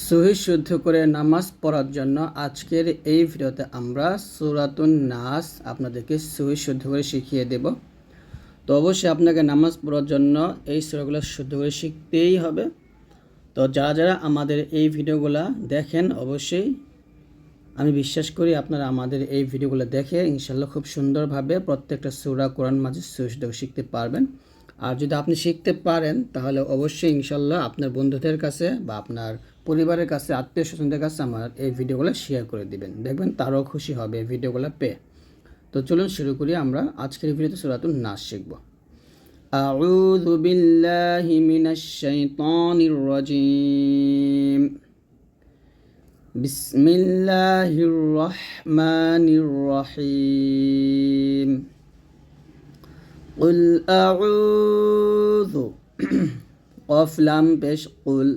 সহি শুদ্ধ করে নামাজ পড়ার জন্য আজকের এই ভিডিওতে আমরা সুরাতুন নাস আপনাদেরকে সহি শুদ্ধ করে শিখিয়ে দেব। তো অবশ্যই আপনাকে নামাজ পড়ার জন্য এই সুরাগুলো শুদ্ধ করে শিখতেই হবে। তো যারা যারা আমাদের এই ভিডিওগুলো দেখেন, অবশ্যই আমি বিশ্বাস করি আপনারা আমাদের এই ভিডিওগুলো দেখে ইনশাল্লাহ খুব সুন্দরভাবে প্রত্যেকটা সুরা কোরআন মাঝে সুস্থ শিখতে পারবেন। আর যদি আপনি শিখতে পারেন, তাহলে অবশ্যই ইনশাল্লাহ আপনার বন্ধুদের কাছে বা আপনার পরিবারের কাছে আত্মীয় স্বজনদের কাছে আমার এই ভিডিওগুলো শেয়ার করে দিবেন দেখবেন তারাও খুশি হবে এই ভিডিওগুলো পেয়ে তো চলুন শুরু করি আমরা আজকের ভিডিওতে সুরাতুল নাচ শিখব أعوذ بالله من الشيطان الرجيم بسم الله الرحمن الرحيم قل أعوذ কফ লাম পেশ কুল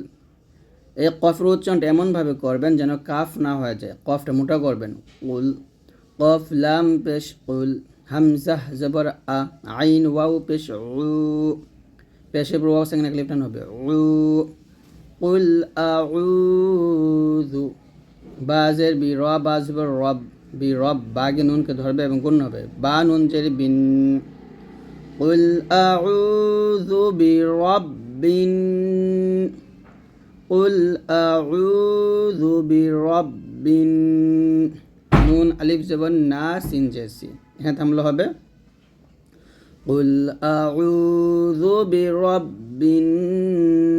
এই কফের উচ্চারণটা এমনভাবে করবেন যেন কাফ না হয়ে যায়। কফটা মোটা করবেন। উল, কফ, লাম, পেশ, উল হামজাহ জবর, আ, আইন ওয়াউ পেশ, উ পেশে প্রভাব সেখানে ক্লিপটান হবে উ, উল আউযু বাজের বি, র বাজবর রব, বি, রব, বাগে, নুনকে ধরবে এবং গুণ হবে। বা, নুন, জেরি, বিন। উল আউযু বি, রব, বিন। قل أعوذ برب নুন আলিফ জবর না সিন জেসি এখানে থামলে হবে قل أعوذ برب الناس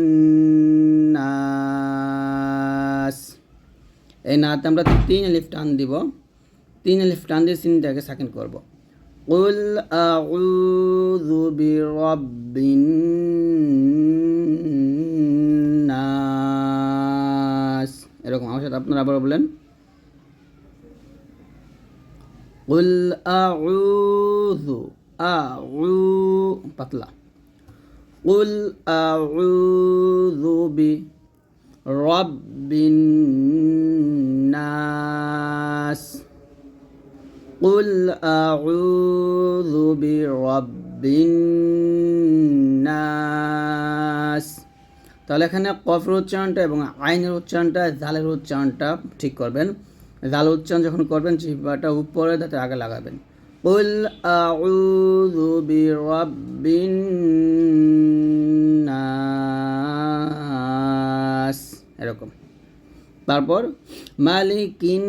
এই নাতে আমরা তিন আলিফ টান দিব তিন আলিফ টান দিয়ে সিনটাকে সাকিন করব قل أعوذ برب الناس সাথে আপনারা আবার বলেন قل أعوذ أعو পাতলা قل أعوذ برب الناس قل أعوذ برب الناس তাহলে এখানে কফের উচ্চারণটা এবং আইনের উচ্চারণটা জালের উচ্চারণটা ঠিক করবেন জাল উচ্চারণ যখন করবেন জিহ্বাটা উপরে তাতে আগে লাগাবেন قل أعوذ برب الناس এরকম তারপর মালিকিন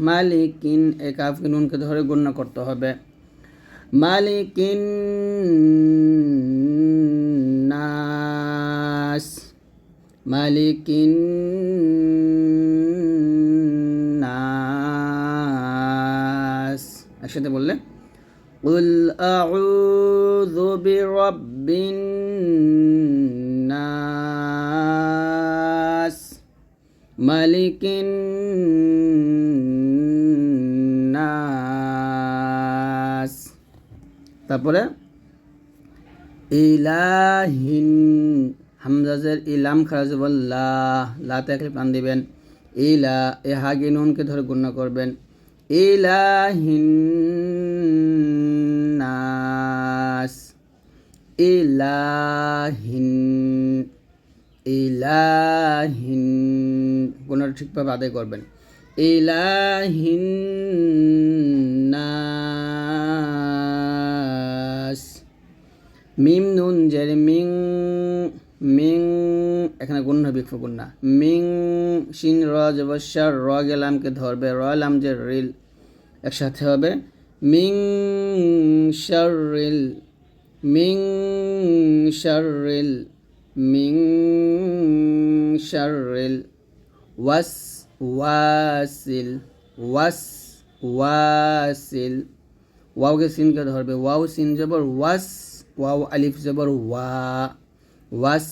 মালিকিন এ কাফকে নুনকে ধরে গণ্য করতে হবে মালিকিন মালিকিন নাস একসাথে বললে قل أعوذ برب الناس ملك الناس তারপরে ইলাহিন হামজাজের ইলাম খারাজবল লা, লাতে একলে প্রাণ দিবেন। ইলা, এ হাগে নুনকে ধরে গুণ্য করবেন। ইলাহিন নাস ইলাহিন ইলাহিন কোনটা ঠিকভাবে আদায় করবেন। ইলাহিন নাস মিম নুন জের মিং মিং, এখানে গুণ হবে বিক্ষ গুণা মিং, শিন, র, জবস্যার, র গেলামকে ধরবে, র লাম যে রিল একসাথে হবে। মিং শারিল মিং শারিল মিং শারিল ওয়াস, ওয়াসিল ওয়াস, ওয়াসিল। ওয়াওকে সিনকে ধরবে, ওয়াও সিন জবর, ওয়াস, ওয়াও আলিফ জবর, ওয়া। ওয়াস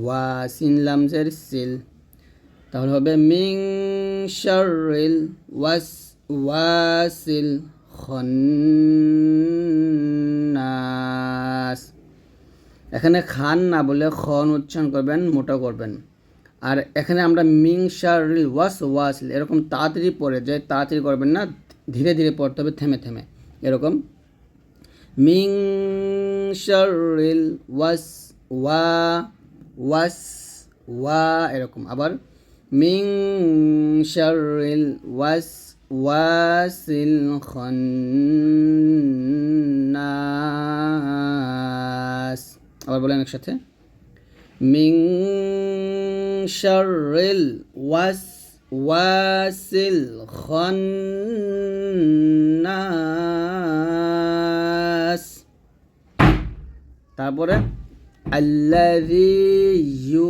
ওয়া সিন লামজের সিল। তাহলে হবে মিং শারিল ওয়াস, ওয়াসিল খন্নাস। এখানে খান না বলে খন উচ্চারণ করবেন, মোটা করবেন। আর এখানে আমরা মিং শারিল ওয়াস, ওয়াসিল, এরকম তাড়াতাড়ি পড়ে যায় তাড়াতাড়ি করবেন না, ধীরে ধীরে পড়তে হবে, থেমে থেমে, এরকম। মিং শারিল ওয়াস ওয়া, ওয়াস, ওয়া এরকম। আবার মিং শারিল ওয়াস, ওয়াসিল খান্নাস। আবার বলেন একসাথে। মিং শারিল ওয়াস, ওয়াসিল খান্নাস। তারপরে আল্লাযী ইউ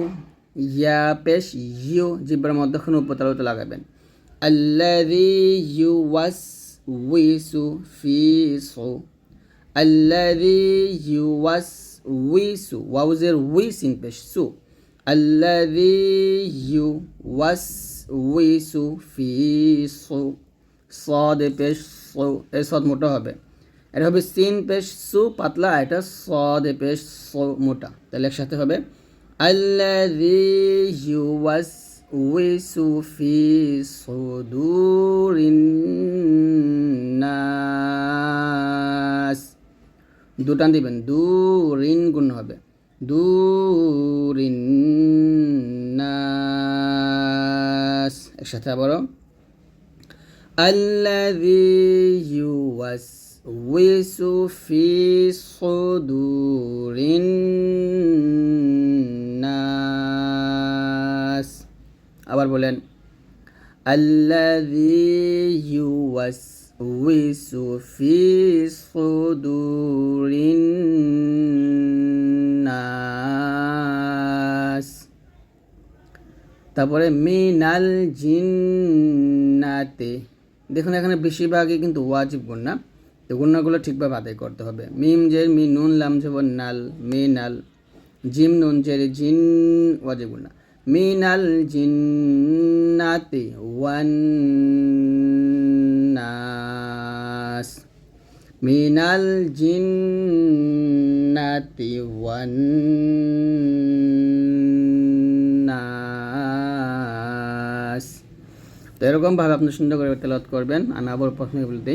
ইয়া পেশ ইউ জিব্বার মধ্যখানে উপতালতে লাগাবেন আল্লাযী ইউ ওয়াস উইসু ফি সু আল্লাযী ইউ ওয়াস উইসু ওয়াউজের উইসিন পেশ সু আল্লাযী ইউ ওয়াস উইসু ফি সু সদ পেশ সু এই সদ মোটা হবে এটা হবে সিন পেশ সু, পাতলা, এটা স দে পেশ স, মোটা। তাহলে একসাথে হবে। আল্লাযী ইউওয়াসউইসু ফি সুদুরিন নাস। দুটান দিবেন। দু ঋণ গুণ হবে। দু ঋণ নাস। একসাথে আবারও। আল্লাযী ইউওয়াস يوسوس في صدور الناس আবার বলেন الذي يوسوس في صدور الناس তারপরে মিনাল জিন্নাতে দেখুন এখানে বেশিরভাগই কিন্তু ওয়াজিব গুন্না তো গুণাগুলো ঠিকভাবে আদায় করতে হবে। মিম, জের, মি, নুন, লাম জেব নাল, মি, নাল, জিম, নুন, জের, জিন ওয়াজিব গুন্না মিনাল জিন্নাতে ওয়ান মিনাল জিন্নাতি ওয়ান তো এরকমভাবে আপনি সুন্দর করে তেলাওয়াত করবেন। আমি আবার প্রথমে বলে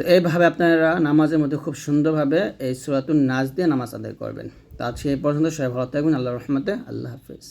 তো এইভাবে আপনারা নামাজের মধ্যে খুব সুন্দরভাবে এই সুরাতুন নাচ দিয়ে নামাজ আদায় করবেন। তা সেই পর্যন্ত সবাই ভালো থাকবেন। আল্লাহ রহমতে আল্লাহ হাফিজ।